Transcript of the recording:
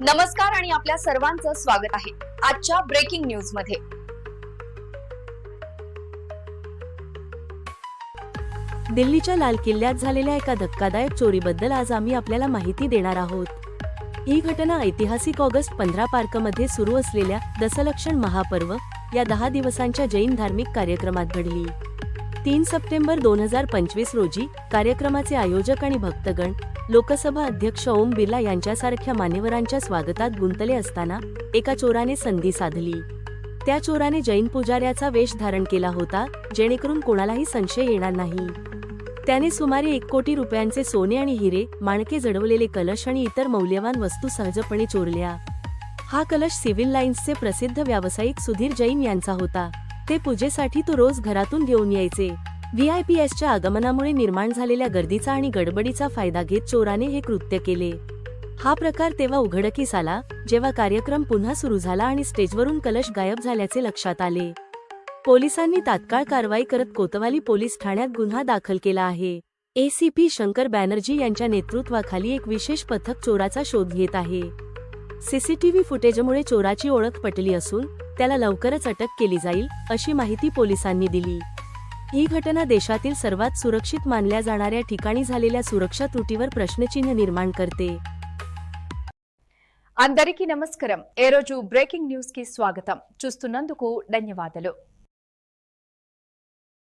नमस्कार आणि आपल्या सर्वांचं स्वागत आहे आजच्या ब्रेकिंग न्यूजमध्ये. दिल्लीच्या लाल किल्ल्यात झालेल्या एका धक्कादायक चोरीबद्दल आज आम्ही आपल्याला माहिती देणार आहोत. ही घटना ऐतिहासिक ऑगस्ट पंधरा पार्कमध्ये सुरू असलेल्या दसलक्षण महापर्व या दहा दिवसांच्या जैन धार्मिक कार्यक्रमात घडली. तीन सप्टेंबर दोन हजार पंचवीस रोजी कार्यक्रमाचे आयोजक आणि भक्तगण लोकसभा अध्यक्ष ओम बिर्ला यांच्यासारख्या मान्यवरांच्या स्वागतात गुंतले असताना एका चोराने संधी साधली. त्या चोराने जैन पुजाऱ्याचा वेश धारण केला होता जेणेकरून कोणालाही संशय येणार नाही. त्याने सुमारे एक कोटी रुपयांचे सोने आणि हिरे माणके जडवलेले कलश आणि इतर मौल्यवान वस्तू सहजपणे चोरल्या. हा कलश सिव्हिल लाईन्सचे प्रसिद्ध व्यावसायिक सुधीर जैन यांचा होता. ते पूजेसाठी तो रोज घरातून घेऊन यायचे. व्हीआयपीएसच्या आगमनामुळे निर्माण झालेल्या गर्दीचा आणि गडबडीचा फायदा घेत चोराने हे कृत्य केले. हा प्रकार तेव्हा उघडकीस आला जेव्हा कार्यक्रम पुन्हा सुरू झाला आणि स्टेजवरून कलश गायब झाल्याचे लक्षात आले. पोलिसांनी तात्काळ कारवाई करत कोतवाली पोलीस ठाण्यात गुन्हा दाखल केला आहे. एसीपी शंकर बॅनर्जी यांच्या नेतृत्वाखाली एक विशेष पथक चोराचा शोध घेत आहे. सीसीटीव्ही फुटेजमुळे चोराची ओळख पटली असून त्याला लवकरच अटक केली जाईल अशी माहिती पोलिसांनी दिली ही घटना देशातील सर्वात सुरक्षित मानल्या जाणाऱ्या ठिकाणी झालेल्या सुरक्षा त्रुटीवर प्रश्नचिन्ह निर्माण करते అందరికీ నమస్కారం ఏ రోజు బ్రేకింగ్ న్యూస్ కి స్వాగతం చూస్తున్నందుకు ధన్యవాదాలు